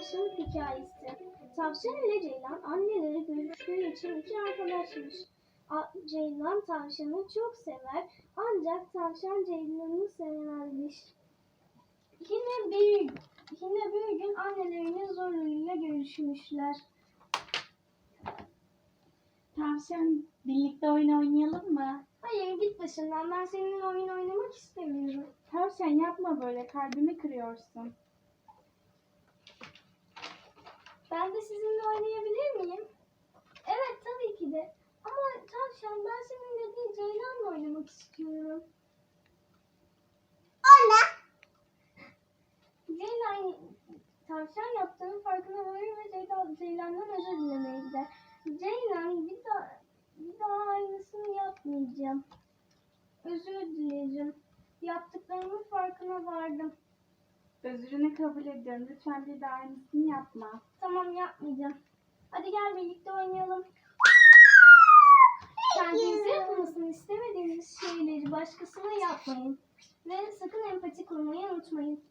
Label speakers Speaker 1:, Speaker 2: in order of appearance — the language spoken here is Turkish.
Speaker 1: tavşanın hikayesi. Tavşan ile Ceylan anneleri görüştüğü için iki arkadaşmış. Ceylan tavşanı çok sever ancak tavşan Ceylan'ı sevmezmiş. Yine bir, yine bir gün annelerinin zoruyla görüşmüşler.
Speaker 2: Tavşan birlikte oyun oynayalım mı?
Speaker 1: Hayır git başından ben seninle oyun oynamak istemiyorum.
Speaker 2: Tavşan yapma böyle kalbimi kırıyorsun.
Speaker 1: Ben oynayabilir miyim? Evet tabii ki de. Ama tavşan ben seninle değil Ceylan'la oynamak istiyorum. Anne. Ceylan tavşan yaptığının farkına varır ve Ceylan, Ceylan'dan özür dilemeye gider. Ceylan bir daha, bir daha aynısını yapmayacağım. Özür dileyeceğim. Yaptıklarımın farkına vardım.
Speaker 2: Özrünü kabul ediyorum. Lütfen bir daha aynısını yapma.
Speaker 1: Tamam yapmayacağım. Hadi gel birlikte oynayalım. Kendinize yapılmasını istemediğiniz şeyleri başkasına yapmayın. Ve sakın empati kurmayı unutmayın.